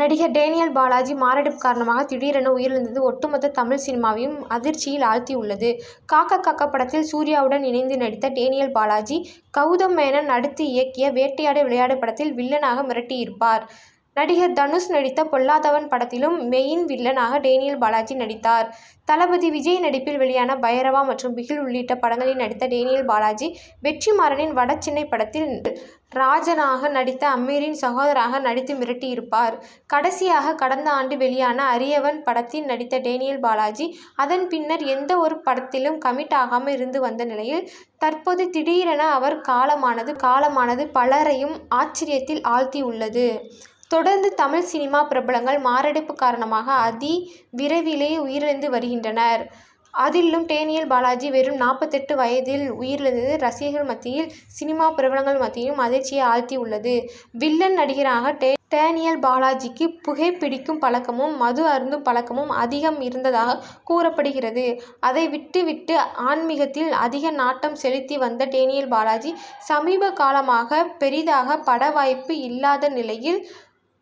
நடிகர் டேனியல் பாலாஜி மாரடைப்பு காரணமாக திடீரென உயிரிழந்தது ஒட்டுமொத்த தமிழ் சினிமாவையும் அதிர்ச்சியில் ஆழ்த்தியுள்ளது. காக்க காக்க படத்தில் சூர்யாவுடன் இணைந்து நடித்த டேனியல் பாலாஜி, கௌதம் மேனன் நடித்து இயக்கிய வேட்டையாடு விளையாடு படத்தில் வில்லனாக மிரட்டியிருப்பார். நடிகர் தனுஷ் நடித்த பொல்லாதவன் படத்திலும் மெயின் வில்லனாக டேனியல் பாலாஜி நடித்தார். தளபதி விஜய் நடிப்பில் வெளியான பைரவா மற்றும் பிகில் உள்ளிட்ட படங்களில் நடித்த டேனியல் பாலாஜி, வெற்றிமாறனின் வடச்சென்னை படத்தில் ராஜனாக நடித்த அமீரின் சகோதராக நடித்து மிரட்டியிருப்பார். கடைசியாக கடந்த ஆண்டு வெளியான அரியவன் படத்தில் நடித்த டேனியல் பாலாஜி, அதன் பின்னர் எந்த ஒரு படத்திலும் கமிட் ஆகாமல் இருந்து வந்த நிலையில், தற்போது திடீரென அவர் காலமானது காலமானது பலரையும் ஆச்சரியத்தில் ஆழ்த்தியுள்ளது. தொடர்ந்து தமிழ் சினிமா பிரபலங்கள் மாரடைப்பு காரணமாக அதி விரைவிலேயே உயிரிழந்து வருகின்றனர். அதிலும் டேனியல் பாலாஜி வெறும் நாற்பத்தெட்டு வயதில் உயிரிழந்தது ரசிகர்கள் மத்தியில் சினிமா பிரபலங்கள் மத்தியிலும் அதிர்ச்சியை ஆழ்த்தி உள்ளது வில்லன் நடிகராக டே டேனியல் பாலாஜிக்கு புகைப்பிடிக்கும் பழக்கமும், மது அருந்தும் பழக்கமும் அதிகம் இருந்ததாக கூறப்படுகிறது. அதை விட்டுவிட்டு ஆன்மீகத்தில் அதிக நாட்டம் செலுத்தி வந்த டேனியல் பாலாஜி, சமீப காலமாக பெரிதாக பட வாய்ப்பு இல்லாத நிலையில்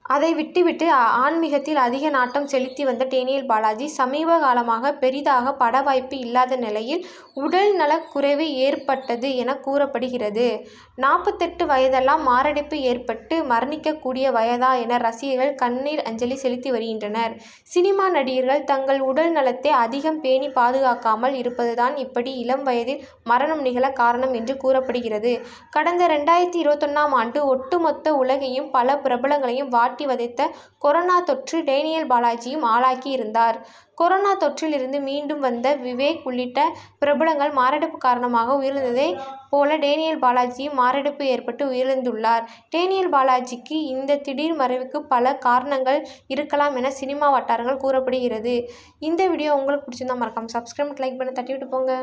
அதை விட்டுவிட்டு ஆன்மீகத்தில் அதிக நாட்டம் செலுத்தி வந்த டேனியல் பாலாஜி, சமீப காலமாக பெரிதாக பட வாய்ப்பு இல்லாத நிலையில் உடல் நலக் குறைவு ஏற்பட்டது என கூறப்படுகிறது. நாற்பத்தெட்டு வயதெல்லாம் மாரடைப்பு ஏற்பட்டு மரணிக்கக்கூடிய வயதா என ரசிகர்கள் கண்ணீர் அஞ்சலி செலுத்தி வருகின்றனர். சினிமா நடிகர்கள் தங்கள் உடல் நலத்தை அதிகம் பேணி பாதுகாக்காமல் இருப்பதுதான் இப்படி இளம் வயதில் மரணம் நிகழ காரணம் என்று கூறப்படுகிறது. கடந்த ரெண்டாயிரத்தி இருபத்தொன்னாம் ஆண்டு ஒட்டுமொத்த உலகையும், பல பிரபலங்களையும் வாட் மாட்டி வதைத்த கொரோனா தொற்று டேனியல் பாலாஜியும் ஆளாக்கி இருந்தார். கொரோனா தொற்றிலிருந்து மீண்டும் வந்த விவேக் உள்ளிட்ட பிரபலங்கள் மாரடைப்பு காரணமாக உயிரிழந்ததை போல டேனியல் பாலாஜியும் மாரடைப்பு ஏற்பட்டு உயிரிழந்துள்ளார். டேனியல் பாலாஜிக்கு இந்த திடீர் மறைவுக்கு பல காரணங்கள் இருக்கலாம் என சினிமா வட்டாரங்கள் கூறப்படுகிறது. இந்த வீடியோ உங்களுக்கு பிடிச்சிருந்தா மறக்காமல் சப்ஸ்கிரைப் லைக் பண்ண தட்டி விட்டு போங்க.